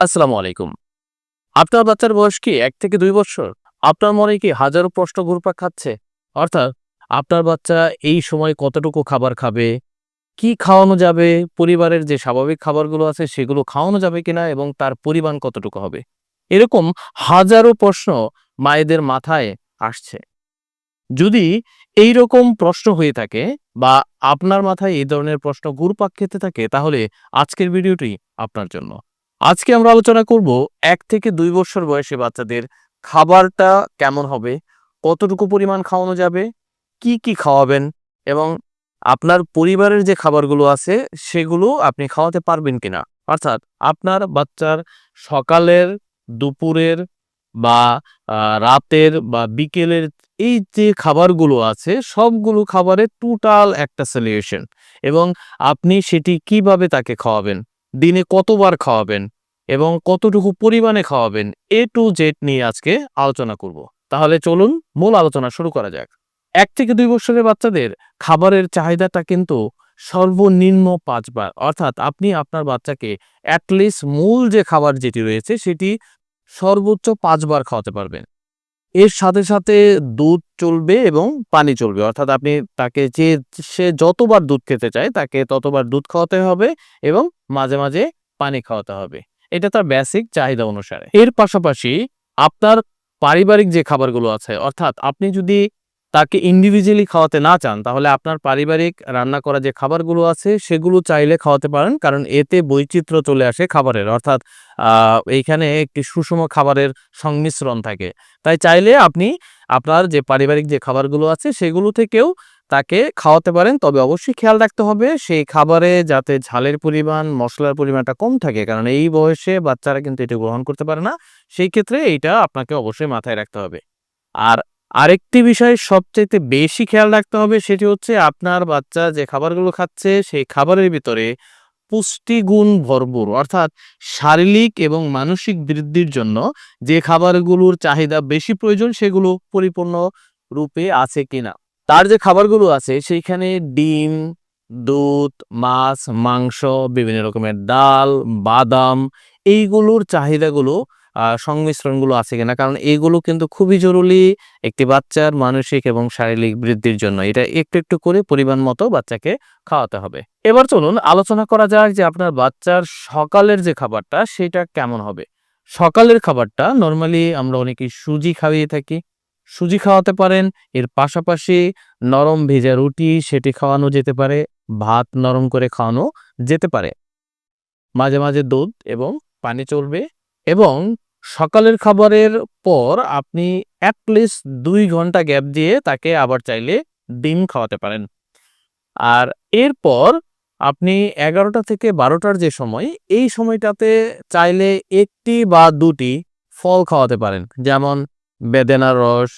আসসালামু আলাইকুম। আপনার বাচ্চার বয়স কি এক থেকে দুই বছর? আপনার মনে কি হাজারো প্রশ্ন ঘুরপাক খাচ্ছে? অর্থাৎ আপনার বাচ্চা এই সময় কতটুকু খাবার খাবে? কি খাওয়ানো যাবে? পরিবারের যে স্বাভাবিক খাবারগুলো আছে সেগুলো খাওয়ানো যাবে কিনা এবং তার পরিমাণ কতটুকু হবে? এরকম হাজারো প্রশ্ন মায়েদের মাথায় আসছে। যদি এই রকম প্রশ্ন হয়ে থাকে বা আপনার মাথায় এই ধরনের প্রশ্ন ঘুরপাক খেতে থাকে তাহলে আজকের ভিডিওটি আপনার জন্য। আজকে আমরা আলোচনা করব এক থেকে দুই বছর বয়সী বাচ্চাদের খাবারটা কেমন হবে, কতটুকু পরিমাণ খাওয়ানো যাবে, কি কি খাওয়াবেন এবং আপনার পরিবারের যে খাবারগুলো আছে সেগুলো আপনি খাওয়াতে পারবেন কিনা। অর্থাৎ আপনার বাচ্চার সকালের, দুপুরের বা রাতের বা বিকেলের এই যে খাবারগুলো আছে সবগুলো খাবারের টোটাল একটা সলিউশন এবং আপনি সেটি কীভাবে তাকে খাওয়াবেন। দিনে কতবার খাওয়াবেন এবং কতটুকু পরিমাণে খাওয়াবেন এ টু জেড নিয়ে আজকে আলোচনা করব। তাহলে চলুন মূল আলোচনা শুরু করা যাক। এক থেকে দুই বছরের বাচ্চাদের খাবারের চাহিদাটা কিন্তু সর্বনিম্ন পাঁচবার। অর্থাৎ আপনি আপনার বাচ্চাকে অ্যাটলিস্ট মূল যে খাবার যেটি রয়েছে সেটি সর্বোচ্চ পাঁচবার খাওয়াতে পারবেন। এর সাথে সাথে দুধ চলবে এবং পানি চলবে। অর্থাৎ আপনি তাকে যে, সে যতবার দুধ খেতে চায়, তাকে ততবার দুধ খাওয়াতে হবে এবং মাঝে মাঝে পানি খাওয়াতে হবে। এটা তার বেসিক চাহিদা অনুসারে। এর পাশাপাশি আপনার পারিবারিক যে খাবারগুলো আছে, অর্থাৎ আপনি যদি তাকে ইন্ডিভিজুয়ালি খাওয়াতে না চান, তাহলে আপনার পারিবারিক রান্না করা যে খাবারগুলো আছে, সেগুলো চাইলে খাওয়াতে পারেন, কারণ এতে বৈচিত্র্য চলে আসে খাবারের। অর্থাৎ এইখানে একটি সুষম খাবারের সংমিশ্রণ থাকে। তাই চাইলে আপনি আপনার যে পারিবারিক যে খাবারগুলো আছে, সেগুলো থেকেও তাকে খাওয়াতে পারেন। তবে অবশ্যই খেয়াল রাখতে হবে, সেই খাবারে যাতে ঝালের পরিমাণ, মশলার পরিমাণটা কম থাকে, কারণ এই বয়সে বাচ্চারা কিন্তু এটা গ্রহণ করতে পারে না। সেই ক্ষেত্রে এইটা আপনাকে অবশ্যই মাথায় রাখতে হবে। আর আরেকটি বিষয় সবচেয়ে বেশি খেয়াল রাখতে হবে সেটি হচ্ছে আপনার বাচ্চা যে খাবারগুলো খাচ্ছে সেই খাবারের ভিতরে পুষ্টিগুণ ভরপুর। অর্থাৎ শারীরিক এবং মানসিক বৃদ্ধির জন্য যে খাবারগুলোর চাহিদা বেশি প্রয়োজন সেগুলো পরিপূর্ণ রূপে আছে কিনা। তার যে খাবারগুলো আছে সেইখানে ডিম, দুধ, মাছ, মাংস, বিভিন্ন রকমের ডাল, বাদাম এইগুলোর চাহিদাগুলো সংমিশ্রণগুলো আছে কিনা? কারণ এইগুলো কিন্তু খুবই জরুরি একটি বাচ্চার মানসিক এবং শারীরিক বৃদ্ধির জন্য। এটা একটু একটু করে পরিমাণ মতো বাচ্চাকে খাওয়াতে হবে। এবার চলুন আলোচনা করা যাক যে আপনার বাচ্চার সকালের যে খাবারটা, সেটা কেমন হবে? সকালের খাবারটা নর্মালি আমরা অনেকেই সুজি খাইয়ে থাকি। সুজি খাওয়াতে পারেন, এর পাশাপাশি নরম ভেজা রুটি সেটি খাওয়ানো যেতে পারে, ভাত নরম করে খাওয়ানো যেতে পারে। মাঝে মাঝে দুধ এবং পানি চলবে এবং সকালের খাবারের পর আপনি অ্যাটলিস্ট দুই ঘণ্টা গ্যাপ দিয়ে তাকে আবার চাইলে ডিম খাওয়াতে পারেন। আর এরপর আপনি এগারোটা থেকে বারোটার যে সময়, এই সময়টাতে চাইলে একটি বা দুটি ফল খাওয়াতে পারেন। যেমন বেদেনার রস,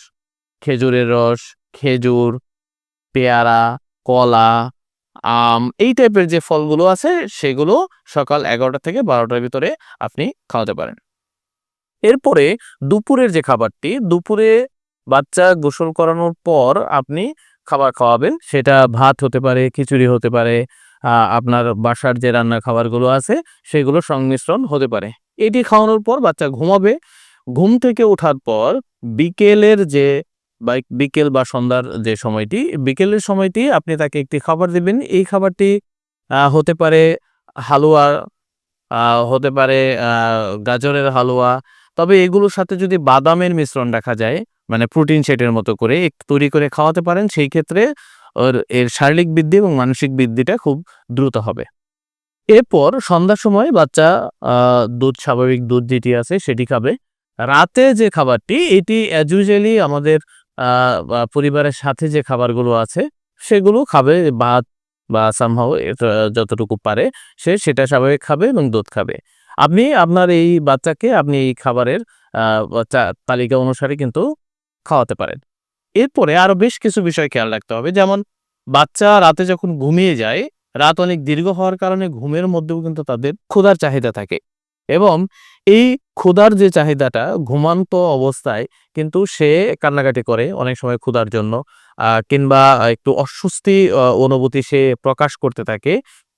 খেজুরের রস, খেজুর, পেয়ারা, কলা আম, এই টাইপের যে ফলগুলো আছে, সেগুলো সকাল এগারোটা থেকে বারোটার ভিতরে আপনি খাওয়াতে পারেন। এরপরে দুপুরের যে খাবারটি, দুপুরে বাচ্চা গোসল করানোর পর আপনি খাবার খাওয়াবেন। সেটা ভাত হতে পারে, খিচুড়ি হতে পারে আপনার বাসার যে রান্নার খাবারগুলো আছে, সেগুলো সংমিশ্রণ হতে পারে। এটি খাওয়ানোর পর বাচ্চা ঘুমাবে। ঘুম থেকে ওঠার পর বিকেলের যে বা বিকেল বা সন্ধ্যার যে সময়টি, বিকেলের সময়টি আপনি তাকে একটি খাবার দিবেন। এই খাবারটি হতে পারে হালুয়া হতে পারে গাজরের হালুয়া। তবে এগুলোর সাথে যদি বাদামের মিশ্রণ রাখা যায় মানে প্রোটিন শেটের মতো করে তৈরি করে খাওয়াতে পারেন, সেই ক্ষেত্রে ওর, এর শারীরিক বৃদ্ধি এবং মানসিক বৃদ্ধিটা খুব দ্রুত হবে। এরপর সন্ধ্যার সময় বাচ্চা দুধ, স্বাভাবিক দুধ যেটি আছে সেটি খাবে। রাতে যে খাবারটি, এটি অ্যাজ আমাদের পরিবারের সাথে যে খাবারগুলো আছে, সেগুলো খাবে, ভাত বা সামহাও যতটুকু পারে, সে সেটা স্বাভাবিক খাবে এবং দুধ খাবে। আপনি আপনার এই বাচ্চাকে আপনি এই খাবারের তালিকা অনুসারে কিন্তু খাওয়াতে পারেন। এরপরে আরও বেশ কিছু বিষয় খেয়াল রাখতে হবে। যেমন, বাচ্চা রাতে যখন ঘুমিয়ে যায়, রাত অনেক দীর্ঘ হওয়ার কারণে ঘুমের মধ্যেও কিন্তু তাদের ক্ষুধার চাহিদা থাকে। এবং এই ক্ষুধার যে চাহিদাটা ঘুমান্ত অবস্থায় কিন্তু সে কান্নাকাটি করে অনেক সময় ক্ষুধার জন্য। কিংবা একটু অস্বস্তি অনুভূতি সে প্রকাশ করতে থাকে।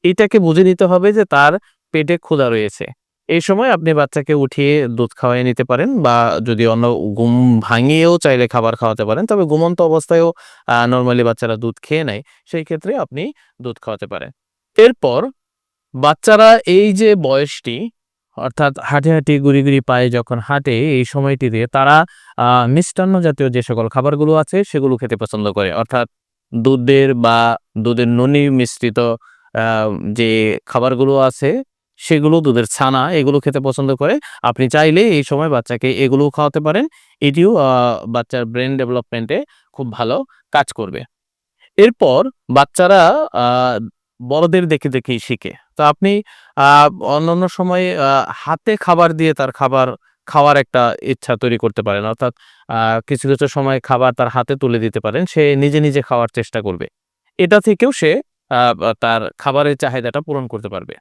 এটাকে বুঝে নিতে হবে যে তার পেটে ক্ষুধা রয়েছে। এই সময় আপনি বাচ্চাকে উঠিয়ে দুধ খাওয়াই নিতে পারেন বা যদি অন্য ঘুম ভাঙিয়েও চাইলে খাবার খাওয়াতে পারেন, তবে ঘুমন্ত অবস্থায়ও নর্মালি বাচ্চারা দুধ খেয়ে নেয়, সেই ক্ষেত্রে আপনি দুধ খাওয়াতে পারেন। এরপর বাচ্চারা এই যে বয়সটি অর্থাৎ হাঁটে হাঁটি, গুড়ি গুড়ি পায়ে যখন হাঁটে, এই সময়টিতে তারা মিষ্টান্ন জাতীয় যে সকল খাবারগুলো আছে, সেগুলো খেতে পছন্দ করে। অর্থাৎ দুধের বা দুধের ননি মিশ্রিত যে খাবারগুলো আছে, সেগুলো দুধের ছানা, এগুলো খেতে পছন্দ করে। আপনি চাইলে এই সময় বাচ্চাকে এগুলো খাওয়াতে পারেন। এটিও বাচ্চার ব্রেন ডেভেলপমেন্টে খুব ভালো কাজ করবে। এরপর বাচ্চারা বড়দের দেখে দেখেই শিখে। তো আপনি অন্যান্য সময়ে হাতে খাবার দিয়ে তার খাবার খাওয়ার একটা ইচ্ছা তৈরি করতে পারেন। অর্থাৎ কিছু কিছু সময় খাবার তার হাতে তুলে দিতে পারেন। সে নিজে নিজে খাওয়ার চেষ্টা করবে। এটা থেকেও সে তার খাবারের চাহিদাটা পূরণ করতে পারবে।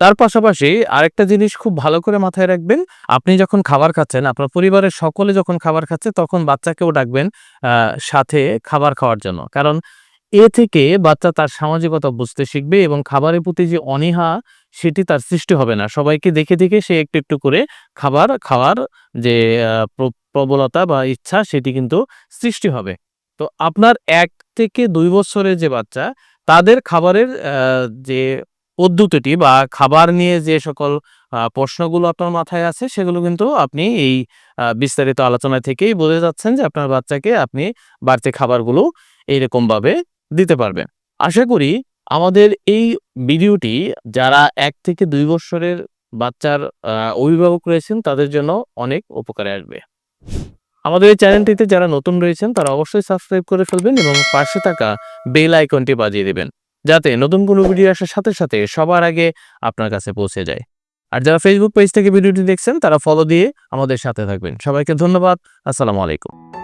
তার পাশাপাশি আরেকটা জিনিস খুব ভালো করে মাথায় রাখবেন, আপনি যখন খাবার খাচ্ছেন, আপনার পরিবারের সকলে যখন খাবার খাচ্ছে, তখন বাচ্চাকেও ডাকবেন সাথে খাবার খাওয়ার জন্য। কারণ এ থেকে বাচ্চা তার সামাজিকতা বুঝতে শিখবে এবং খাবারের প্রতি যে অনীহা, সেটি তার সৃষ্টি হবে না। সবাইকে দেখে দেখে সে একটু একটু করে খাবার, খাওয়ার যে প্রবলতা বা ইচ্ছা, সেটি কিন্তু সৃষ্টি হবে। তো আপনার এক থেকে দুই বছরের যে বাচ্চা, তাদের খাবারের যে পদ্ধতিটি বা খাবার নিয়ে যে সকল প্রশ্নগুলো আপনার মাথায় আছে, সেগুলো কিন্তু আপনি এই বিস্তারিত আলোচনা থেকেই বোঝা যাচ্ছেন যে আপনার বাচ্চাকে আপনি বাড়তি খাবারগুলো এইরকম ভাবে দিতে পারবেন আশা করি আমাদের এই ভিডিওটি যারা এক থেকে দুই বছরের বাচ্চার অভিভাবক রয়েছেন তাদের জন্য অনেক উপকারে আসবে। আমাদের এই চ্যানেলটিতে যারা নতুন রয়েছেন তারা অবশ্যই সাবস্ক্রাইব করে ফেলবেন এবং পাশে থাকা বেল আইকনটি বাজিয়ে দেবেন, যাতে নতুন কোনো ভিডিও আসার সাথে সাথে সবার আগে আপনার কাছে পৌঁছে যায়। আর যারা ফেসবুক পেজ থেকে ভিডিওটি দেখছেন তারা ফলো দিয়ে আমাদের সাথে থাকবেন। সবাইকে ধন্যবাদ। আসসালামু আলাইকুম।